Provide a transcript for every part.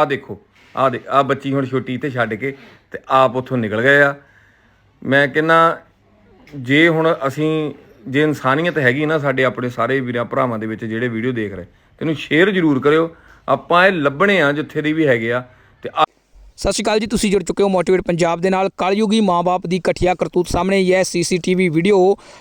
ਆ ਦੇਖੋ ਆ ਦੇ ਆ ਬੱਚੀ ਹੁਣ ਛੋਟੀ ਤੇ ਛੱਡ ਕੇ ਤੇ ਆਪ ਉੱਥੋਂ ਨਿਕਲ ਗਏ ਆ। ਮੈਂ ਕਹਿੰਨਾ ਜੇ ਹੁਣ ਅਸੀਂ, ਜੇ ਇਨਸਾਨੀਅਤ ਹੈਗੀ ਨਾ ਸਾਡੇ ਆਪਣੇ ਸਾਰੇ ਵੀਰਾਂ ਭਰਾਵਾਂ ਦੇ ਵਿੱਚ ਜਿਹੜੇ ਵੀਡੀਓ ਦੇਖ ਰਹੇ, ਤੈਨੂੰ ਸ਼ੇਅਰ ਜ਼ਰੂਰ ਕਰਿਓ। ਆਪਾਂ ਇਹ ਲੱਭਣੇ ਆ ਜਿੱਥੇ ਦੀ ਵੀ ਹੈਗੇ ਆ ਤੇ ਆ- ਸਤਿ ਸ਼੍ਰੀ ਅਕਾਲ ਜੀ, ਤੁਸੀਂ ਜੁੜ ਚੁੱਕੇ ਹੋ ਮੋਟੀਵੇਟ ਪੰਜਾਬ ਦੇ ਨਾਲ। ਕਲਯੁਗੀ ਮਾਂ-ਬਾਪ ਦੀ ਘਟੀਆ ਕਰਤੂਤ ਸਾਹਮਣੇ ਹੀ ਹੈ। ਸੀਸੀਟੀਵੀ ਵੀਡੀਓ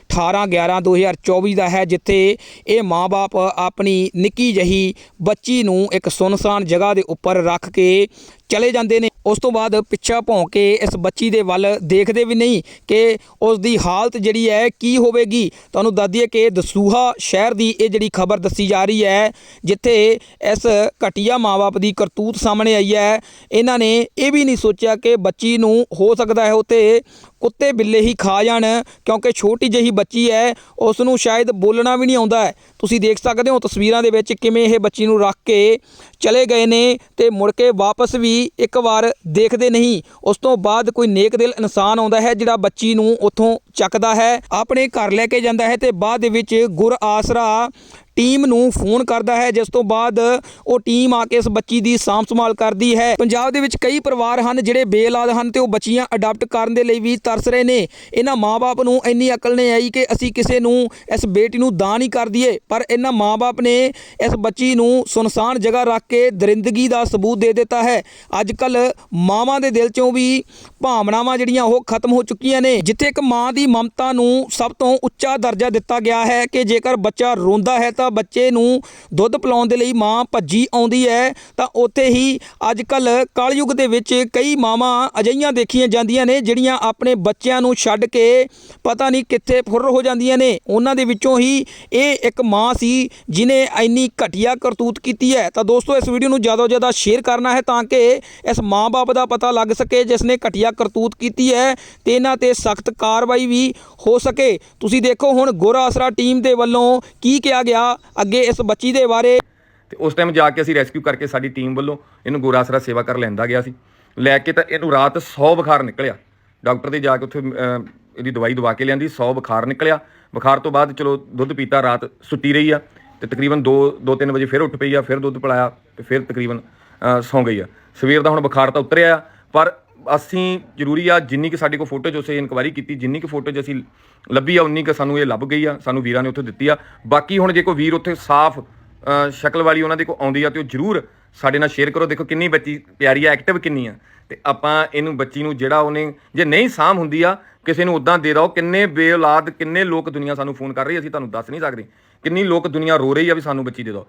18 11 2024 ਦਾ ਹੈ, ਜਿੱਥੇ ਇਹ ਮਾਂ-ਬਾਪ ਆਪਣੀ ਨਿੱਕੀ ਜਹੀ ਬੱਚੀ ਨੂੰ ਇੱਕ ਸੁਨਸਾਨ ਜਗ੍ਹਾ ਦੇ ਉੱਪਰ ਰੱਖ ਕੇ ਚਲੇ ਜਾਂਦੇ ਨੇ। ਉਸ ਤੋਂ ਬਾਅਦ ਪਿੱਛਾ ਭੌਂ ਕੇ ਇਸ ਬੱਚੀ ਦੇ ਵੱਲ ਦੇਖਦੇ ਵੀ ਨਹੀਂ ਕਿ ਉਸ ਦੀ ਹਾਲਤ ਜਿਹੜੀ ਹੈ ਕੀ ਹੋਵੇਗੀ। ਤੁਹਾਨੂੰ ਦੱਸ ਦਈਏ ਕਿ ਦਸੂਹਾ ਸ਼ਹਿਰ ਦੀ ਇਹ ਜਿਹੜੀ ਖਬਰ ਦੱਸੀ ਜਾ ਰਹੀ ਹੈ, ਜਿੱਥੇ ਇਸ ਘਟੀਆ ਮਾਂ-ਬਾਪ ਦੀ ਕਰਤੂਤ ਸਾਹਮਣੇ ਆਈ ਹੈ। ਇਹਨਾਂ ਨੇ ਇਹ ਵੀ ਨਹੀਂ ਸੋਚਿਆ ਕਿ ਬੱਚੀ ਨੂੰ ਹੋ ਸਕਦਾ ਹੈ ਉਤੇ ਕੁੱਤੇ ਬਿੱਲੇ ਹੀ ਖਾ ਜਾਣ, ਕਿਉਂਕਿ ਛੋਟੀ ਜਿਹੀ ਬੱਚੀ ਹੈ ਉਸ ਨੂੰ ਸ਼ਾਇਦ ਬੋਲਣਾ ਵੀ ਨਹੀਂ ਆਉਂਦਾ ਹੈ। ਤੁਸੀਂ ਦੇਖ ਸਕਦੇ ਹੋ ਤਸਵੀਰਾਂ ਦੇ ਵਿੱਚ ਕਿਵੇਂ ਇਹ ਬੱਚੀ ਨੂੰ ਰੱਖ ਕੇ ਚਲੇ ਗਏ ਨੇ ਤੇ ਮੁੜ ਕੇ ਵਾਪਸ ਵੀ ਇੱਕ ਵਾਰ ਦੇਖਦੇ ਨਹੀਂ। ਉਸ ਤੋਂ ਬਾਅਦ ਕੋਈ ਨੇਕ ਦਿਲ ਇਨਸਾਨ ਆਉਂਦਾ ਹੈ, ਜਿਹੜਾ ਬੱਚੀ ਨੂੰ ਉੱਥੋਂ ਚੱਕਦਾ ਹੈ, ਆਪਣੇ ਘਰ ਲੈ ਕੇ ਜਾਂਦਾ ਹੈ ਤੇ ਬਾਅਦ ਦੇ ਵਿੱਚ ਗੁਰ ਆਸਰਾ ਟੀਮ ਨੂੰ ਫੋਨ ਕਰਦਾ ਹੈ, ਜਿਸ ਤੋਂ ਬਾਅਦ ਉਹ ਟੀਮ ਆ ਕੇ ਇਸ ਬੱਚੀ ਦੀ ਸਾਂਭ ਸੰਭਾਲ ਕਰਦੀ ਹੈ। ਪੰਜਾਬ ਦੇ ਵਿੱਚ ਕਈ ਪਰਿਵਾਰ ਹਨ ਜਿਹੜੇ ਬੇਲਾਦ ਹਨ ਤੇ ਉਹ ਬੱਚੀਆਂ ਅਡਾਪਟ ਕਰਨ ਦੇ ਲਈ ਵੀ ਤਰਸ ਰਹੇ ਨੇ। ਇਹਨਾਂ ਮਾਪੇ ਨੂੰ ਇੰਨੀ ਅਕਲ ਨਹੀਂ ਆਈ ਕਿ ਅਸੀਂ ਕਿਸੇ ਨੂੰ ਇਸ ਬੇਟੀ ਨੂੰ ਦਾਨ ਹੀ ਕਰ ਦਈਏ, ਪਰ ਇਹਨਾਂ ਮਾਪੇ ਨੇ ਇਸ ਬੱਚੀ ਨੂੰ ਸੁਨਸਾਨ ਜਗ੍ਹਾ ਰੱਖ ਕੇ ਦਰਿੰਦਗੀ ਦਾ ਸਬੂਤ ਦੇ ਦਿੱਤਾ ਹੈ। ਅੱਜ ਕੱਲ ਮਾਵਾਂ ਦੇ ਦਿਲ ਚੋਂ ਵੀ ਭਾਵਨਾਵਾਂ ਜਿਹੜੀਆਂ ਉਹ ਖਤਮ ਹੋ ਚੁੱਕੀਆਂ ਨੇ, ਜਿੱਥੇ ਇੱਕ ਮਾਂ ਦੀ ਮਮਤਾ ਨੂੰ ਸਭ ਤੋਂ ਉੱਚਾ ਦਰਜਾ ਦਿੱਤਾ ਗਿਆ ਹੈ ਕਿ ਜੇਕਰ ਬੱਚਾ ਰੋਂਦਾ ਹੈ ਤਾਂ ਬੱਚੇ ਨੂੰ ਦੁੱਧ ਪਿਲਾਉਣ ਦੇ ਲਈ ਮਾਂ ਭੱਜੀ ਆਉਂਦੀ ਹੈ, ਤਾਂ ਉੱਥੇ ਹੀ ਅੱਜ ਕੱਲ ਕਲਯੁਗ ਦੇ ਵਿੱਚ ਕਈ ਮਾਵਾਂ ਅਜਈਆਂ ਦੇਖੀਆਂ ਜਾਂਦੀਆਂ ਨੇ, ਜਿਹੜੀਆਂ ਆਪਣੇ ਬੱਚਿਆਂ ਨੂੰ ਛੱਡ ਕੇ ਪਤਾ ਨਹੀਂ ਕਿੱਥੇ ਫੁਰ ਹੋ ਜਾਂਦੀਆਂ ਨੇ। ਉਹਨਾਂ ਦੇ ਵਿੱਚੋਂ ਹੀ ਇਹ ਇੱਕ ਮਾਂ ਸੀ, ਜਿਨੇ ਇੰਨੀ ਘਟੀਆ ਕਰਤੂਤ ਕੀਤੀ ਹੈ। ਤਾਂ ਦੋਸਤੋ, ਇਸ ਵੀਡੀਓ ਨੂੰ ਜ਼ਿਆਦਾ ਤੋਂ ਜ਼ਿਆਦਾ ਸ਼ੇਅਰ ਕਰਨਾ ਹੈ ਤਾਂ ਕਿ ਇਸ ਮਾਂ-ਬਾਪ ਦਾ ਪਤਾ ਲੱਗ ਸਕੇ, ਜਿਸ ਨੇ ਘਟੀਆ ਕਰਤੂਤ ਕੀਤੀ ਹੈ, ਤੇ ਇਹਨਾਂ ਤੇ ਸਖਤ ਕਾਰਵਾਈ ਵੀ ਹੋ ਸਕੇ। ਤੁਸੀਂ ਦੇਖੋ ਹੁਣ ਗੋਰਾ ਆਸਰਾ ਟੀਮ ਦੇ ਵੱਲੋਂ ਕੀ ਕਿਹਾ ਗਿਆ ਅੱਗੇ ਇਸ ਬੱਚੀ ਦੇ ਬਾਰੇ। ਤੇ ਉਸ ਟਾਈਮ ਜਾ ਕੇ ਅਸੀਂ ਰੈਸਕਿਊ ਕਰਕੇ ਸਾਡੀ ਟੀਮ ਵੱਲੋਂ ਇਹਨੂੰ ਗੋਰਾਸਰਾ ਸੇਵਾ ਕਰ ਲੈਂਦਾ ਗਿਆ ਸੀ। ਲੈ ਕੇ ਤਾਂ ਇਹਨੂੰ ਰਾਤ 100 ਬੁਖਾਰ ਨਿਕਲਿਆ। ਡਾਕਟਰ ਦੇ ਜਾ ਕੇ ਉੱਥੇ ਇਹਦੀ ਦਵਾਈ ਦਵਾ ਕੇ ਲਿਆਂਦੀ 100 ਬੁਖਾਰ ਨਿਕਲਿਆ। ਬੁਖਾਰ ਤੋਂ ਬਾਅਦ ਚਲੋ ਦੁੱਧ ਪੀਤਾ, ਰਾਤ ਸੁੱਤੀ ਰਹੀ ਆ ਤੇ ਤਕਰੀਬਨ 2 2-3 ਵਜੇ ਫਿਰ ਉੱਠ ਪਈ ਆ, ਫਿਰ ਦੁੱਧ ਪਿਲਾਇਆ ਤੇ ਫਿਰ ਤਕਰੀਬਨ ਸੌਂ ਗਈ ਆ। ਸਵੇਰ ਦਾ ਹੁਣ ਬੁਖਾਰ ਤਾਂ ਉਤਰਿਆ ਆ, ਪਰ ਅਸੀਂ ਜ਼ਰੂਰੀ ਆ ਜਿੰਨੀ ਕਿ ਸਾਡੇ ਕੋਲ ਫੋਟੋ ਜੋ ਅਸੀਂ ਇਨਕੁਆਇਰੀ ਕੀਤੀ, ਜਿੰਨੀ ਕਿ ਫੋਟੋ ਅਸੀਂ ਲੱਭੀ ਆ, ਉਨੀ ਕਿ ਸਾਨੂੰ ਇਹ ਲੱਭ ਗਈ ਆ, ਸਾਨੂੰ ਵੀਰਾਂ ਨੇ ਉੱਥੇ ਦਿੱਤੀ ਆ। ਬਾਕੀ ਹੁਣ ਜੇ ਕੋਈ ਵੀਰ ਉੱਥੇ ਸਾਫ਼ ਸ਼ਕਲ ਵਾਲੀ ਉਹਨਾਂ ਦੇ ਕੋਲ ਆਉਂਦੀ ਆ ਤੇ ਉਹ ਜਰੂਰ ਸਾਡੇ ਨਾਲ ਸ਼ੇਅਰ ਕਰੋ। ਦੇਖੋ ਕਿੰਨੀ ਬੱਚੀ ਪਿਆਰੀ ਆ ਐਕਟਿਵ ਕਿੰਨੀ ਆ। ਤੇ ਆਪਾਂ ਇਹਨੂੰ ਬੱਚੀ ਨੂੰ ਜਿਹੜਾ ਉਹਨੇ, ਜੇ ਨਹੀਂ ਸਾਂਭ ਹੁੰਦੀ ਆ, ਕਿਸੇ ਨੂੰ ਉਦਾਂ ਦੇ ਦਿਓ, ਕਿੰਨੇ ਬੇਔਲਾਦ, ਕਿੰਨੇ ਲੋਕ ਦੁਨੀਆ ਸਾਨੂੰ ਫੋਨ ਕਰ ਰਹੀ ਅਸੀਂ ਤੁਹਾਨੂੰ ਦੱਸ ਨਹੀਂ ਸਕਦੇ। ਕਿੰਨੀ ਲੋਕ ਦੁਨੀਆ ਰੋ ਰਹੀ ਆ ਵੀ ਸਾਨੂੰ ਬੱਚੀ ਦੇ ਦਿਓ।